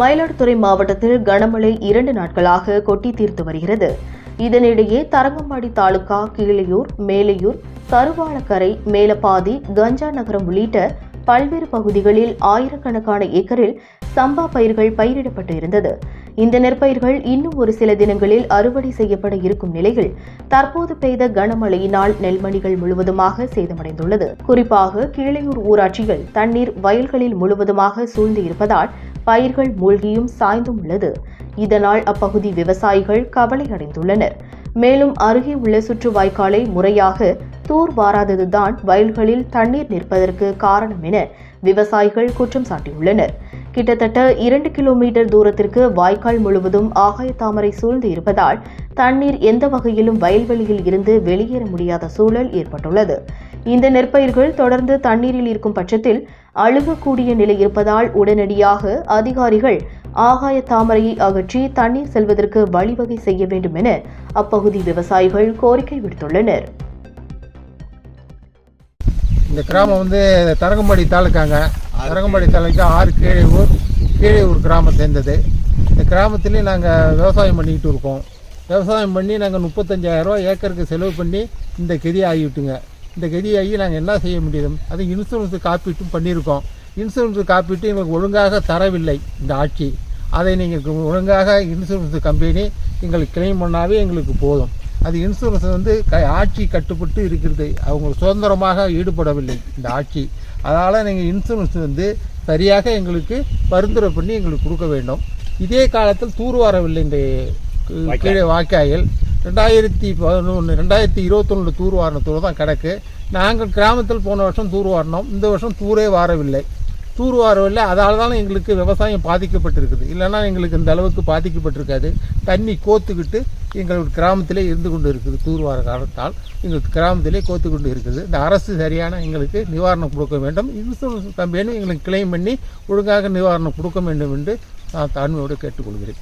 மயிலாடுதுறை மாவட்டத்தில் கனமழை இரண்டு நாட்களாக கொட்டி தீர்த்து வருகிறது. இதனிடையே தரங்கம்பாடி தாலுகா கீழையூர் மேலையூர் கருவாளக்கரை மேலப்பாதி கஞ்சா நகரம் உள்ளிட்ட பல்வேறு பகுதிகளில் ஆயிரக்கணக்கான ஏக்கரில் சம்பா பயிர்கள் பயிரிடப்பட்டு இருந்தது. இந்த நெற்பயிர்கள் இன்னும் ஒரு சில தினங்களில் அறுவடை செய்யப்பட இருக்கும் நிலையில் தற்போது பெய்த கனமழையினால் நெல்மணிகள் முழுவதுமாக சேதமடைந்துள்ளது. குறிப்பாக கீழையூர் ஊராட்சியில் தண்ணீர் வயல்களில் முழுவதுமாக சூழ்ந்து இருப்பதால் பயிர்கள் மூழ்கியும் சாய்ந்தும் உள்ளது. இதனால் அப்பகுதி விவசாயிகள் கவலை அடைந்துள்ளனர் மேலும் அருகே உள்ள சுற்று வாய்க்காலை முறையாக தூர் வாராததுதான் வயல்களில் தண்ணீர் நிற்பதற்கு காரணம் என விவசாயிகள் குற்றம் சாட்டியுள்ளனர். கிட்டத்தட்ட இரண்டு கிலோமீட்டர் தூரத்திற்கு வாய்க்கால் முழுவதும் ஆகாய தாமரை சூழ்ந்து இருப்பதால் தண்ணீர் எந்த வகையிலும் வயல்வெளியில் இருந்து வெளியேற முடியாத சூழல் ஏற்பட்டுள்ளது. இந்த நெற்பயிர்கள் தொடர்ந்து தண்ணீரில் இருக்கும் பட்சத்தில் அழுகக்கூடிய நிலை இருப்பதால் உடனடியாக அதிகாரிகள் ஆகாய தாமரையை அகற்றி தண்ணீர் செல்வதற்கு வழிவகை செய்ய வேண்டும் என அப்பகுதி விவசாயிகள் கோரிக்கை விடுத்துள்ளனர். இந்த கிராமம் வந்து தரங்கம்பாடி தாலுக்காங்க. தரங்கம்பாடி தாலுக்கா ஆறு கீழே ஊர் கிராமம் சேர்ந்தது. இந்த கிராமத்துலேயும் நாங்கள் விவசாயம் பண்ணிக்கிட்டு இருக்கோம். விவசாயம் பண்ணி நாங்கள் முப்பத்தஞ்சாயிரரூவா ஏக்கருக்கு செலவு பண்ணி இந்த கெதி ஆகிவிட்டுங்க. இந்த கெதி ஆகி நாங்கள் என்ன செய்ய முடியும்? அது இன்சூரன்ஸ் காப்பீட்டும் பண்ணியிருக்கோம். இன்சூரன்ஸ் காப்பீட்டு எங்களுக்கு ஒழுங்காக தரவில்லை இந்த ஆட்சி. அதை நீங்கள் ஒழுங்காக இன்சூரன்ஸ் கம்பெனி எங்களுக்கு கிளைம் பண்ணாவே எங்களுக்கு போதும். அது இன்சூரன்ஸ் வந்து க ஆட்சி கட்டுப்பட்டு இருக்கிறது. அவங்க சுதந்திரமாக ஈடுபடவில்லை இந்த ஆட்சி. அதனால் நீங்கள் இன்சூரன்ஸ் வந்து சரியாக எங்களுக்கு பரிந்துரை பண்ணி எங்களுக்கு கொடுக்க வேண்டும். இதே காலத்தில் தூர்வாரவில்லை இந்த கீழே வாய்க்காயில் ரெண்டாயிரத்தி பதினொன்று ரெண்டாயிரத்தி இருபத்தொன்னு தூர்வாரணத்தோடு தான் கிடக்கு. நாங்கள் கிராமத்தில் போன வருஷம் தூர்வாரினோம் இந்த வருஷம் தூரே வாரவில்லை. தூர் வாரவில்லை. அதால் தான் எங்களுக்கு விவசாயம் பாதிக்கப்பட்டிருக்குது. இல்லைன்னா எங்களுக்கு இந்த அளவுக்கு பாதிக்கப்பட்டிருக்காது. தண்ணி கோத்துக்கிட்டு எங்கள் கிராமத்திலே இருந்து கொண்டு இருக்குது தூர்வார காலத்தால். எங்கள் கிராமத்திலே கோத்து கொண்டு இருக்குது. இந்த அரசு சரியான எங்களுக்கு நிவாரணம் கொடுக்க வேண்டும். இன்சூரன்ஸ் கம்பெனி எங்களுக்கு கிளைம் பண்ணி ஒழுங்காக நிவாரணம் கொடுக்க வேண்டும் என்று நான் தாழ்மையோடு கேட்டுக்கொள்கிறேன்.